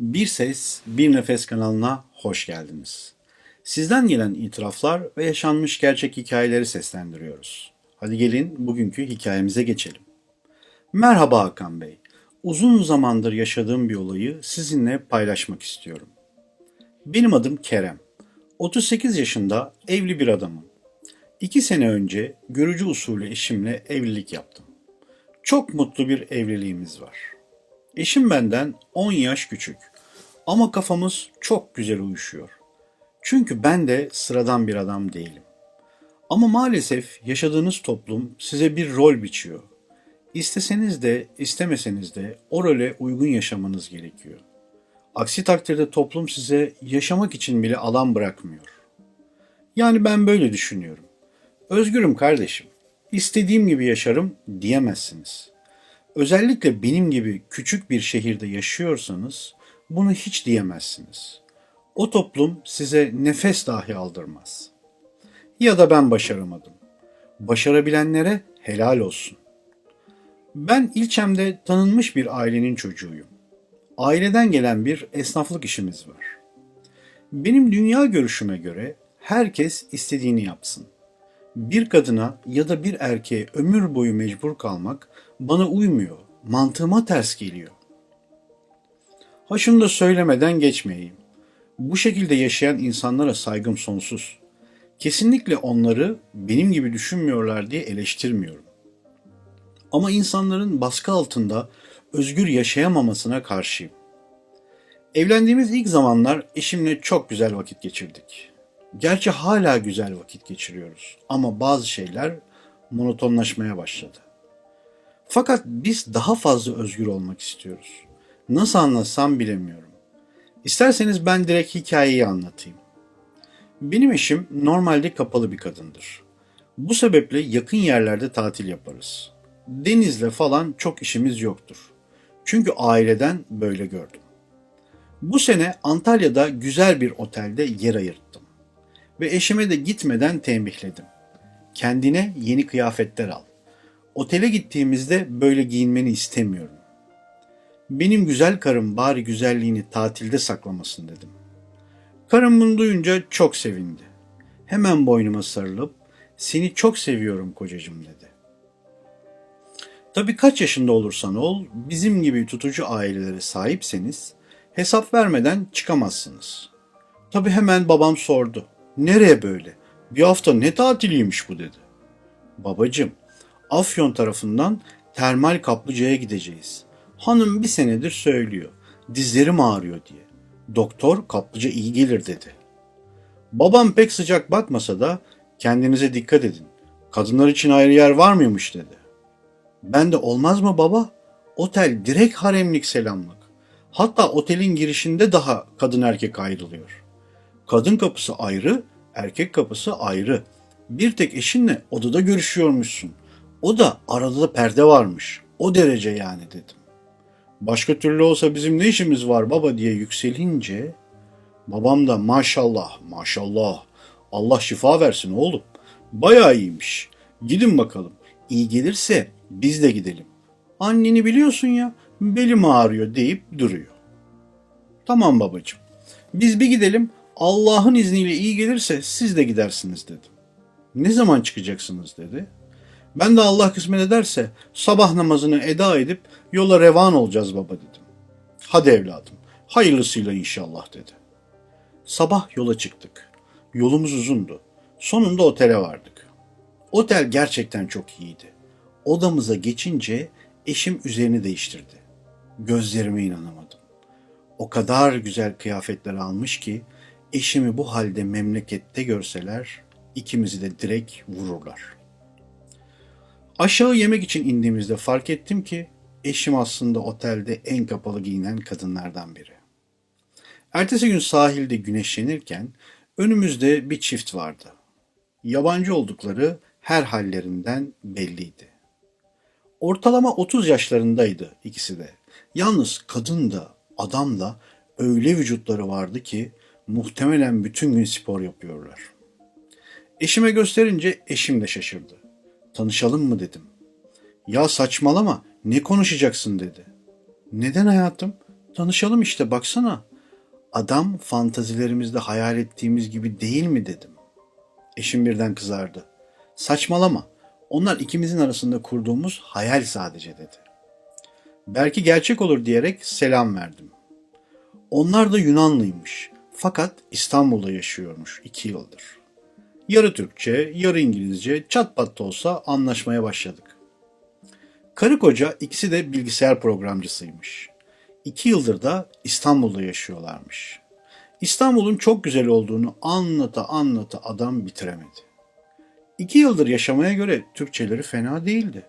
Bir Ses, Bir Nefes kanalına hoş geldiniz. Sizden gelen itiraflar ve yaşanmış gerçek hikayeleri seslendiriyoruz. Hadi gelin bugünkü hikayemize geçelim. Merhaba Hakan Bey. Uzun zamandır yaşadığım bir olayı sizinle paylaşmak istiyorum. Benim adım Kerem. 38 yaşında evli bir adamım. 2 sene önce görücü usulü eşimle evlilik yaptım. Çok mutlu bir evliliğimiz var. Eşim benden 10 yaş küçük ama kafamız çok güzel uyuşuyor. Çünkü ben de sıradan bir adam değilim. Ama maalesef yaşadığınız toplum size bir rol biçiyor. İsteseniz de istemeseniz de o role uygun yaşamanız gerekiyor. Aksi takdirde toplum size yaşamak için bile alan bırakmıyor. Yani ben böyle düşünüyorum. Özgürüm kardeşim. İstediğim gibi yaşarım diyemezsiniz. Özellikle benim gibi küçük bir şehirde yaşıyorsanız bunu hiç diyemezsiniz. O toplum size nefes dahi aldırmaz. Ya da ben başaramadım. Başarabilenlere helal olsun. Ben ilçemde tanınmış bir ailenin çocuğuyum. Aileden gelen bir esnaflık işimiz var. Benim dünya görüşüme göre herkes istediğini yapsın. Bir kadına ya da bir erkeğe ömür boyu mecbur kalmak bana uymuyor, mantığıma ters geliyor. Ha şunu da söylemeden geçmeyeyim. Bu şekilde yaşayan insanlara saygım sonsuz. Kesinlikle onları benim gibi düşünmüyorlar diye eleştirmiyorum. Ama insanların baskı altında özgür yaşayamamasına karşıyım. Evlendiğimiz ilk zamanlar eşimle çok güzel vakit geçirdik. Gerçi hala güzel vakit geçiriyoruz ama bazı şeyler monotonlaşmaya başladı. Fakat biz daha fazla özgür olmak istiyoruz. Nasıl anlatsam bilemiyorum. İsterseniz ben direkt hikayeyi anlatayım. Benim eşim normalde kapalı bir kadındır. Bu sebeple yakın yerlerde tatil yaparız. Denizle falan çok işimiz yoktur. Çünkü aileden böyle gördüm. Bu sene Antalya'da güzel bir otelde yer ayırttım. Ve eşime de gitmeden tembihledim. Kendine yeni kıyafetler al. Otele gittiğimizde böyle giyinmeni istemiyorum. Benim güzel karım bari güzelliğini tatilde saklamasın dedim. Karım bunu duyunca çok sevindi. Hemen boynuma sarılıp seni çok seviyorum kocacığım dedi. Tabii kaç yaşında olursan ol, bizim gibi tutucu ailelere sahipseniz hesap vermeden çıkamazsınız. Tabii hemen babam sordu. Nereye böyle? Bir hafta ne tatiliymiş bu dedi. Babacım, Afyon tarafından termal kaplıcaya gideceğiz. Hanım bir senedir söylüyor. Dizlerim ağrıyor diye. Doktor kaplıca iyi gelir dedi. Babam pek sıcak bakmasa da kendinize dikkat edin. Kadınlar için ayrı yer var mıymış dedi. Ben de olmaz mı baba? Otel direkt haremlik selamlık. Hatta otelin girişinde daha kadın erkek ayrılıyor. Kadın kapısı ayrı, erkek kapısı ayrı. Bir tek eşinle odada görüşüyormuşsun. O da arada da perde varmış. O derece yani dedim. Başka türlü olsa bizim ne işimiz var baba diye yükselince babam da maşallah maşallah Allah şifa versin oğlum. Bayağı iyiymiş. Gidin bakalım. İyi gelirse biz de gidelim. Anneni biliyorsun ya belim ağrıyor deyip duruyor. Tamam babacığım. Biz bir gidelim. Allah'ın izniyle iyi gelirse siz de gidersiniz dedim. Ne zaman çıkacaksınız dedi. Ben de Allah kısmet ederse sabah namazını eda edip yola revan olacağız baba dedim. Hadi evladım, hayırlısıyla inşallah dedi. Sabah yola çıktık. Yolumuz uzundu. Sonunda otele vardık. Otel gerçekten çok iyiydi. Odamıza geçince eşim üzerini değiştirdi. Gözlerime inanamadım. O kadar güzel kıyafetler almış ki eşimi bu halde memlekette görseler ikimizi de direkt vururlar.'' Aşağı yemek için indiğimizde fark ettim ki eşim aslında otelde en kapalı giyinen kadınlardan biri. Ertesi gün sahilde güneşlenirken önümüzde bir çift vardı. Yabancı oldukları her hallerinden belliydi. Ortalama 30 yaşlarındaydı ikisi de. Yalnız kadın da adam da öyle vücutları vardı ki muhtemelen bütün gün spor yapıyorlar. Eşime gösterince eşim de şaşırdı. Tanışalım mı dedim. Ya saçmalama ne konuşacaksın dedi. Neden hayatım? Danışalım işte baksana. Adam fantazilerimizde hayal ettiğimiz gibi değil mi dedim. Eşim birden kızardı. Saçmalama. Onlar ikimizin arasında kurduğumuz hayal sadece dedi. Belki gerçek olur diyerek selam verdim. Onlar da Yunanlıymış. Fakat İstanbul'da yaşıyormuş iki yıldır. Yarı Türkçe, yarı İngilizce, çat pat da olsa anlaşmaya başladık. Karı koca ikisi de bilgisayar programcısıymış. İki yıldır da İstanbul'da yaşıyorlarmış. İstanbul'un çok güzel olduğunu anlata anlata adam bitiremedi. İki yıldır yaşamaya göre Türkçeleri fena değildi.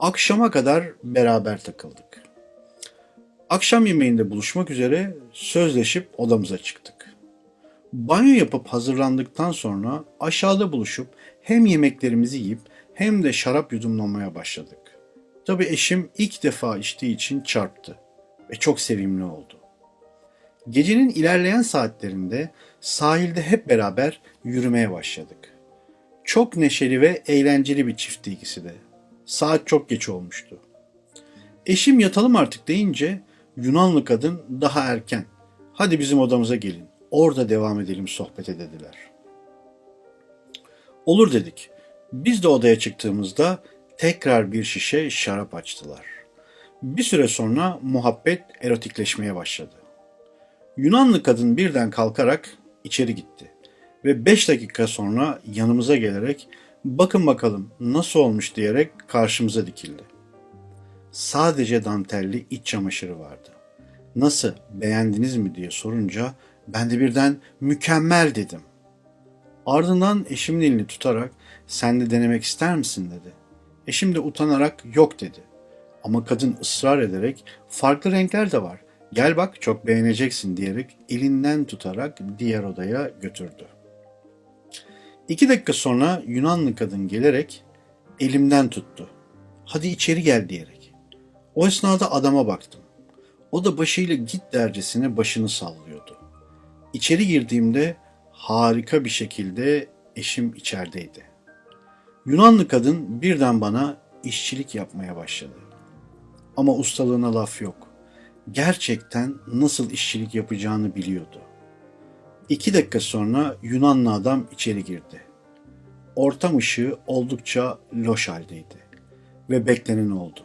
Akşama kadar beraber takıldık. Akşam yemeğinde buluşmak üzere sözleşip odamıza çıktık. Banyo yapıp hazırlandıktan sonra aşağıda buluşup hem yemeklerimizi yiyip hem de şarap yudumlamaya başladık. Tabii eşim ilk defa içtiği için çarptı ve çok sevimli oldu. Gecenin ilerleyen saatlerinde sahilde hep beraber yürümeye başladık. Çok neşeli ve eğlenceli bir çiftti ikisi de. Saat çok geç olmuştu. Eşim yatalım artık deyince Yunanlı kadın daha erken. Hadi bizim odamıza gelin. Orada devam edelim sohbete dediler. Olur dedik. Biz de odaya çıktığımızda tekrar bir şişe şarap açtılar. Bir süre sonra muhabbet erotikleşmeye başladı. Yunanlı kadın birden kalkarak içeri gitti ve beş dakika sonra yanımıza gelerek bakın bakalım nasıl olmuş diyerek karşımıza dikildi. Sadece dantelli iç çamaşırı vardı. Nasıl beğendiniz mi diye sorunca ben de birden mükemmel dedim. Ardından eşimin elini tutarak sen de denemek ister misin dedi. Eşim de utanarak yok dedi. Ama kadın ısrar ederek farklı renkler de var. Gel bak çok beğeneceksin diyerek elinden tutarak diğer odaya götürdü. İki dakika sonra Yunanlı kadın gelerek elimden tuttu. Hadi içeri gel diyerek. O esnada adama baktım. O da başıyla git dercesine başını sallıyordu. İçeri girdiğimde harika bir şekilde eşim içerideydi. Yunanlı kadın birden bana işçilik yapmaya başladı. Ama ustalığına laf yok. Gerçekten nasıl işçilik yapacağını biliyordu. İki dakika sonra Yunanlı adam içeri girdi. Ortam ışığı oldukça loş haldeydi. Ve beklenen oldu.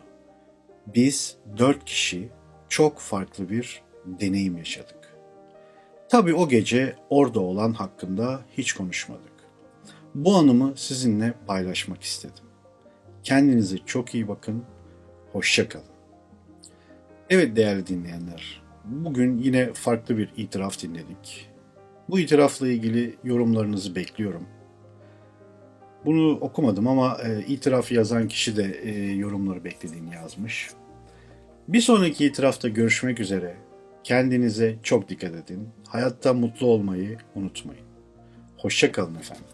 Biz dört kişi çok farklı bir deneyim yaşadık. Tabii o gece orada olan hakkında hiç konuşmadık. Bu anımı sizinle paylaşmak istedim. Kendinize çok iyi bakın. Hoşça kalın. Evet değerli dinleyenler, bugün yine farklı bir itiraf dinledik. Bu itirafla ilgili yorumlarınızı bekliyorum. Bunu okumadım ama e, itirafı yazan kişi de e, yorumları beklediğini yazmış. Bir sonraki itirafta görüşmek üzere. Kendinize çok dikkat edin. Hayatta mutlu olmayı unutmayın. Hoşça kalın efendim.